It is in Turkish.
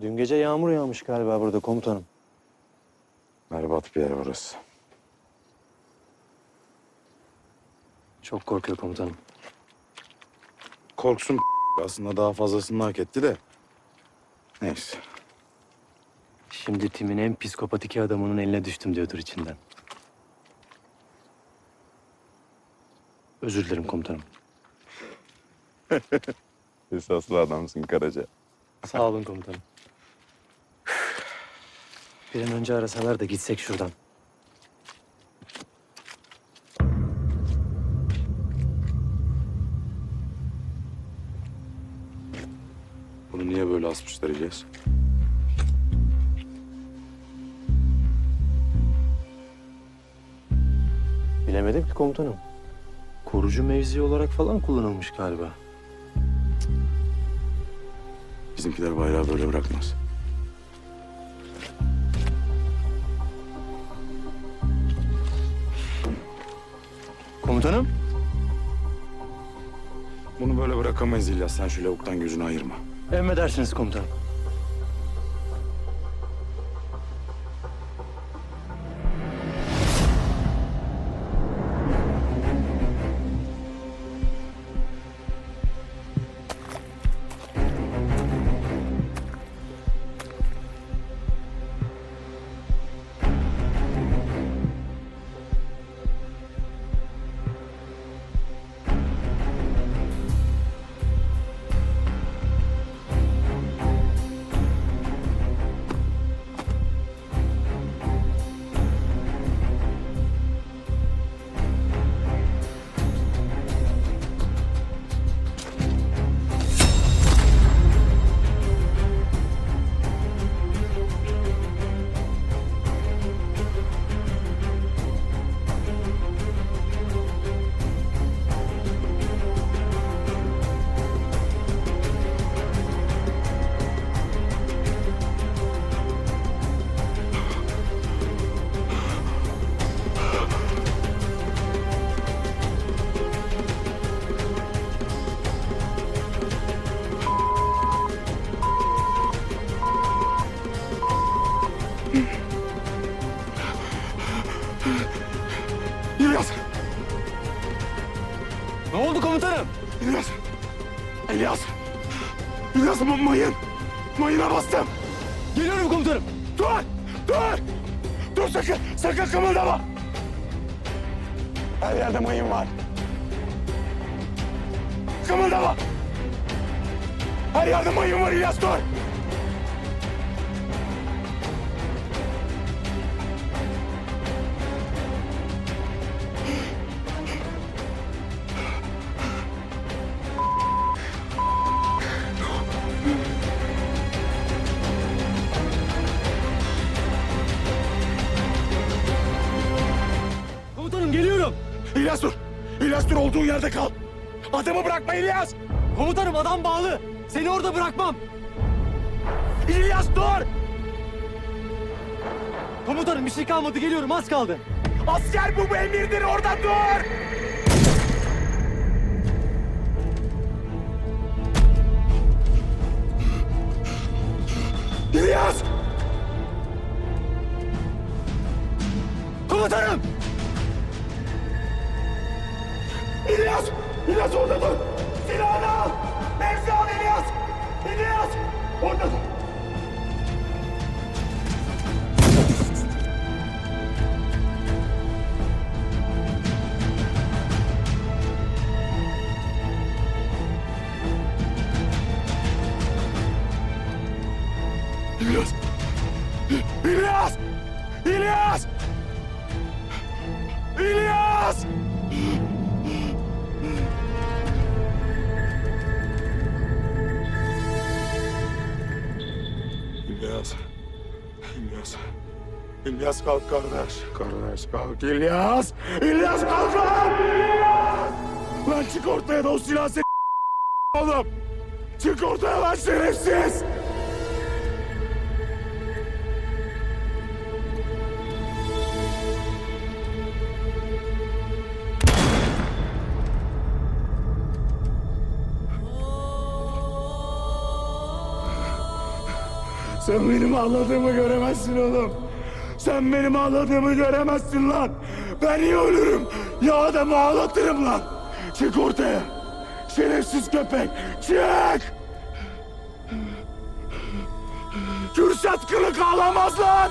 Dün gece yağmur yağmış galiba burada komutanım. Berbat bir yer orası. Çok korkuyor komutanım. Korksun aslında daha fazlasını hak etti de. Neyse. Şimdi timin en psikopat iki adamının eline düştüm diyordur içinden. Özür dilerim komutanım. Esaslı adamsın Karaca. Sağ olun komutanım. Bir an önce arasalar da gitsek şuradan. Bunu niye böyle asmışlar İlyas? Bilemedim ki komutanım. Korucu mevzi olarak falan kullanılmış galiba. Bizimkiler bayrağı böyle bırakmaz. Komutanım? Bunu böyle bırakamayız İlyas. Sen şu lavuktan gözünü ayırma. Emredersiniz komutanım. İlyas! İlyas ma- mayın! Mayına bastım! Geliyorum komutanım. Dur! Dur! Dur sakın! Sakın kımıldama! Her yerde mayın var. Kımıldama! Her yerde mayın var İlyas dur! İlyas dur! İlyas dur olduğun yerde kal! Adamı bırakma İlyas! Komutanım adam bağlı. Seni orada bırakmam. İlyas dur! Komutanım bir şey kalmadı geliyorum az kaldı. Asker bu bu emirdir orada dur! İlyas! Komutanım! İlyas! İlyas orada dur! Silahını al! Mevzi al İlyas! İlyas! Orada dur! İlyas! İlyas! İlyas! İlyas! İlyas kalk kardeş. Kardeş kalk İlyas. İlyas kalk lan. İlyas! Lan çık ortaya da o silah seni oğlum. Çık ortaya lan şerefsiz. Sen benim ağladığımı göremezsin oğlum. Sen benim ağladığımı göremezsin lan. Ben ya ölürüm ya adamı ağlatırım lan. Çık ortaya. Şerefsiz köpek. Çık. Kürşat kılık ağlamaz lan.